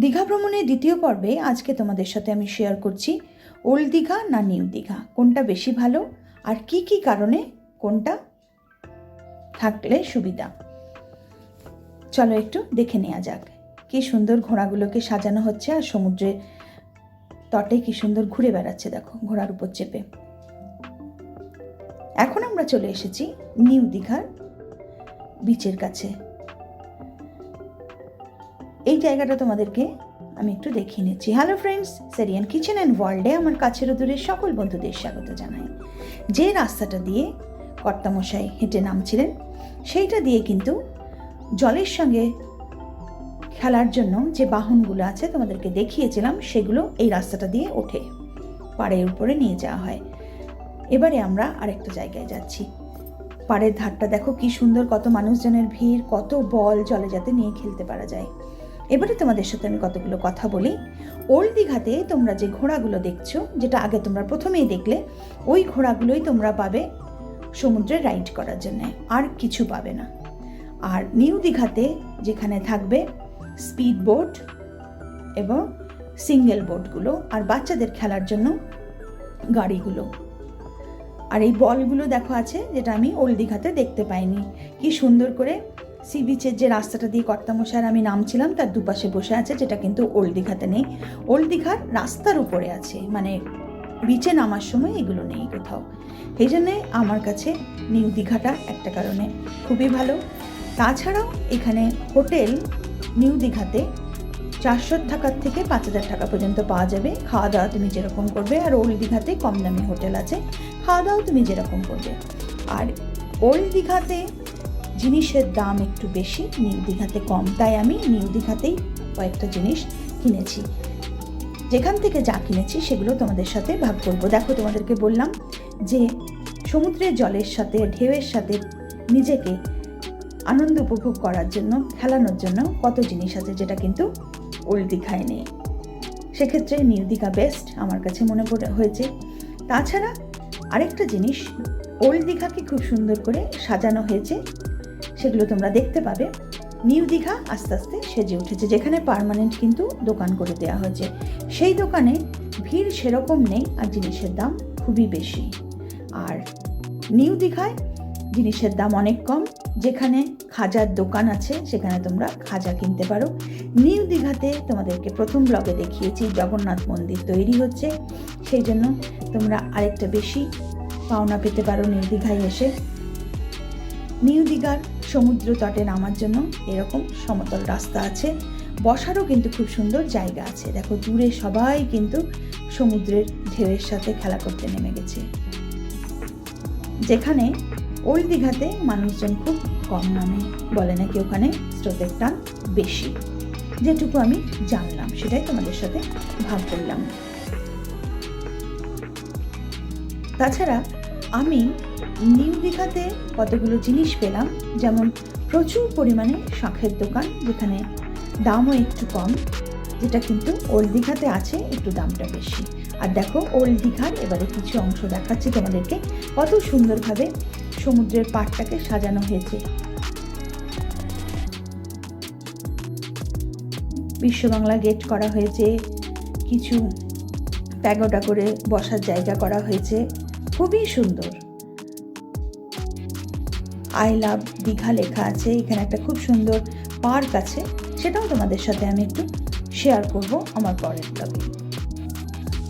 দীঘা ভ্রমণের দ্বিতীয় পর্বে আজকে তোমাদের সাথে আমি শেয়ার করছি ওল্ড দীঘা না নিউ দীঘা কোনটা বেশি ভালো আর কি কি কারণে কোনটা থাকলে সুবিধা? চলো একটু দেখে নেওয়া যাক। কি সুন্দর ঘোড়াগুলোকে সাজানো হচ্ছে আর সমুদ্রের তটে কি সুন্দর ঘুরে বেড়াচ্ছে দেখো ঘোড়ার উপর চেপে। এখন আমরা চলে এসেছি নিউ দীঘার বিচের কাছে। এই জায়গাটা তোমাদেরকে আমি একটু দেখিয়ে নিচ্ছি। হ্যালো ফ্রেন্ডস সেরিয়ান কিচেন অ্যান্ড ওয়ার্ল্ডে আমার কাছের দূরের সকল বন্ধুদের স্বাগত জানাই। যে রাস্তাটা দিয়ে কর্তামশাই হেঁটে নামছিলেন, সেইটা দিয়ে কিন্তু জলের সঙ্গে খেলার জন্য যে বাহনগুলো আছে তোমাদেরকে দেখিয়েছিলাম, সেগুলো এই রাস্তাটা দিয়ে ওঠে, পাড়ের উপরে নিয়ে যাওয়া হয়। এবারে আমরা আরেকটা জায়গায় যাচ্ছি। পাড়ের ধারটা দেখো কি সুন্দর, কত মানুষজনের ভিড়, কত বল জলে যাতে নিয়ে খেলতে পারা যায়। এবারে তোমাদের সাথে আমি কতগুলো কথা বলি। ওল্ড দীঘাতে তোমরা যে ঘোড়াগুলো দেখছ, যেটা আগে তোমরা প্রথমেই দেখলে, ওই ঘোড়াগুলোই তোমরা পাবে সমুদ্রে রাইড করার জন্য, আর কিছু পাবে না। আর নিউ দীঘাতে যেখানে থাকবে স্পিড বোট এবং সিঙ্গেল বোটগুলো, আর বাচ্চাদের খেলার জন্য গাড়িগুলো। আর এই বলগুলো দেখো আছে, যেটা আমি ওল্ড দীঘাতে দেখতে পাইনি। কি সুন্দর করে সি বিচের যে রাস্তাটা দিয়ে কর্তামশার আমি নামছিলাম, তার দুপাশে বসে আছে, যেটা কিন্তু ওল্ড দীঘাতে নেই। ওল্ড দীঘার রাস্তার উপরে আছে মানে বিচে নামার সময় এগুলো নেই কোথাও। সেই জন্যে আমার কাছে নিউ দীঘাটা একটা কারণে খুবই ভালো। তাছাড়াও এখানে হোটেল নিউ দীঘাতে চারশো টাকার থেকে পাঁচ হাজার টাকা পর্যন্ত পাওয়া যাবে। খাওয়া দাওয়া তুমি যেরকম করবে, আর ওল্ড দীঘাতে কম দামি হোটেল আছে, খাওয়া দাওয়া তুমি যেরকম করবে। আর ওল্ড দীঘাতে জিনিসের দাম একটু বেশি, নিউ দীঘাতে কম। তাই আমি নিউ দীঘাতেই কয়েকটা জিনিস কিনেছি। যেখান থেকে যা কিনেছি সেগুলো তোমাদের সাথে ভাগ করব। দেখো, তোমাদেরকে বললাম যে সমুদ্রের জলের সাথে, ঢেউয়ের সাথে নিজেকে আনন্দ উপভোগ করার জন্য, খেলানোর জন্য কত জিনিস আছে যেটা কিন্তু ওল্ড দীঘায় নেই। সেক্ষেত্রে নিউ দীঘা বেস্ট আমার কাছে মনে পড়ে হয়েছে। তাছাড়া আরেকটা জিনিস, ওল্ড দীঘাকে খুব সুন্দর করে সাজানো হয়েছে। সেগুলো তোমরা দেখতে পাবে। নিউ দীঘা আস্তে আস্তে সেজে উঠেছে, যেখানে পার্মানেন্ট কিন্তু দোকান করে দেওয়া হয়েছে। সেই দোকানে ভিড় সেরকম নেই আর জিনিসের দাম খুবই বেশি। আর নিউ দীঘায় জিনিসের দাম অনেক কম, যেখানে খাজার দোকান আছে, সেখানে তোমরা খাজা কিনতে পারো। নিউ দীঘাতে তোমাদেরকে প্রথম ব্লগে দেখিয়েছি, জগন্নাথ মন্দির তৈরি হচ্ছে। সেই জন্য তোমরা আরেকটা বেশি পাওনা পেতে পারো নিউ দীঘায় এসে। নিউ দীঘার সমুদ্র তটে নামার জন্য এরকম সমতল রাস্তা আছে। বসারও কিন্তু খুব সুন্দর জায়গা আছে। দেখো, দূরে সবাই কিন্তু সমুদ্রের ঢেউয়ের সাথে খেলা করতে নেমে গেছে। যেখানে ওল্ড দীঘাতে মানুষজন খুব কম নামে, বলে নাকি ওখানে স্রোতের টান বেশি। যেটুকু আমি জানলাম, সেটাই তোমাদের সাথে ভাগ করলাম। তাছাড়া আমি নিউ দীঘাতে কতগুলো জিনিস পেলাম, যেমন প্রচুর পরিমাণে শাঁখের দোকান, যেখানে দামও একটু কম, যেটা কিন্তু ওল্ড দীঘাতে আছে, একটু দামটা বেশি। আর দেখো, ওল্ড দীঘার এবারে কিছু অংশ দেখাচ্ছি তোমাদেরকে, কত সুন্দরভাবে সমুদ্রের পাটটাকে সাজানো হয়েছে। বিশ্ব বাংলা গেট করা হয়েছে, কিছু প্যাগোডা করে বসার জায়গা করা হয়েছে, খুবই সুন্দর। আই লাভ দীঘা লেখা আছে, এখানে একটা খুব সুন্দর পার্ক আছে, সেটাও তোমাদের সাথে আমি একটু শেয়ার করব আমার পরের ব্লগে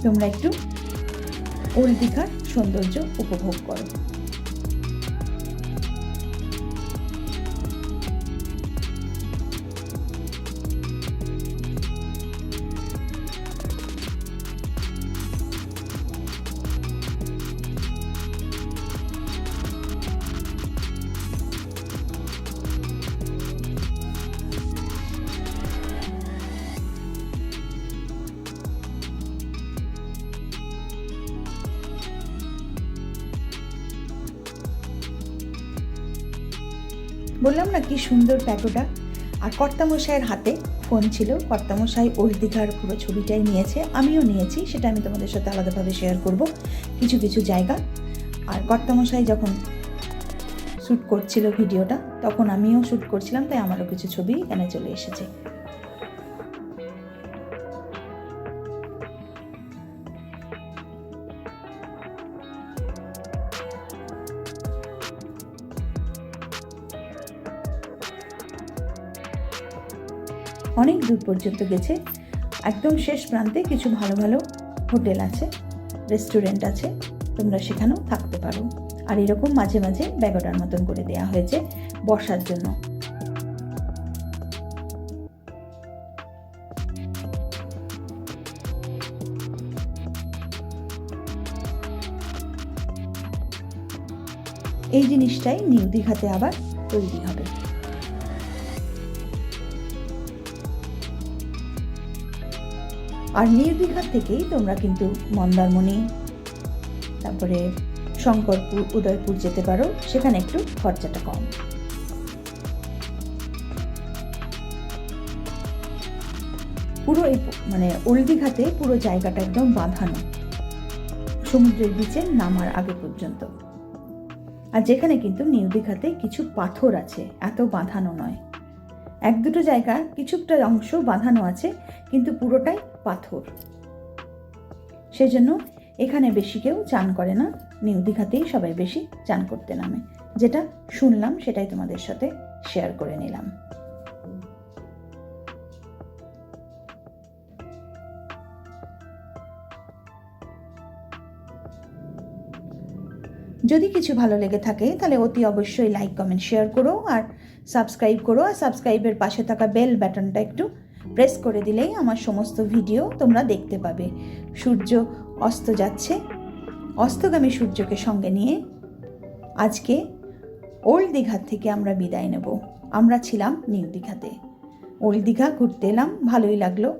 তোমরা একটু ওল্ড দীঘার সৌন্দর্য উপভোগ করো। বললাম না কি সুন্দর প্যাটোটা? আর কর্তামশাইয়ের হাতে ফোন ছিল। কর্তামশাই ওই দিঘার পুরো ছবিটাই নিয়েছে, আমিও নিয়েছি, সেটা আমি তোমাদের সাথে আলাদাভাবে শেয়ার করব। কিছু কিছু জায়গা। আর কর্তামশাই যখন শ্যুট করছিল ভিডিওটা, তখন আমিও শ্যুট করছিলাম, তাই আমারও কিছু ছবি এখানে চলে এসেছে। অনেক দূর পর্যন্ত গেছে। একদম শেষ প্রান্তে কিছু ভালো ভালো হোটেল আছে, রেস্টুরেন্ট আছে, তোমরা সেখানেও থাকতে পারো। আর এরকম মাঝে মাঝে ব্যাগটার মতন করে দেওয়া হয়েছে বসার জন্য। এই জিনিসটাই নিউ দীঘাতে আবার তৈরি হবে। আর দীঘার থেকেই তোমরা কিন্তু মন্দারমণি, তারপরে শঙ্করপুর, উদয়পুর যেতে পারো। সেখানে একটু খরচাটা কম। পুরো এই মানে ওল্ড দীঘাতে পুরো জায়গাটা একদম বাঁধানো। সমুদ্রের বিচে নামার আগে পর্যন্ত। আর যেখানে কিন্তু নিউ দীঘাতে কিছু পাথর আছে, এত বাঁধানো নয়। এক দুটো জায়গা, কিছুটা অংশ বাঁধানো আছে, কিন্তু পুরোটাই পাথর। সেজন্য এখানে বেশি কেউ চান করে না। নিউ দীঘাতেই সবাই বেশি চান করতে নামে। যেটা শুনলাম, সেটাই তোমাদের সাথে শেয়ার করে নিলাম। যদি কিছু ভালো লেগে থাকে, তাহলে অতি অবশ্যই লাইক কমেন্ট শেয়ার করো, আর সাবস্ক্রাইব করো, আর সাবস্ক্রাইবের পাশে থাকা বেল বাটনটা একটু প্রেস করে দিলেই আমার সমস্ত ভিডিও তোমরা দেখতে পাবে। সূর্য অস্ত যাচ্ছে। অস্তগামী সূর্যকে সঙ্গে নিয়ে আজকে ওল্ড দীঘার থেকে আমরা বিদায় নেব। আমরা ছিলাম নিউ দীঘাতে। ওল্ড দীঘা ঘুরতে এলাম, ভালোই লাগল।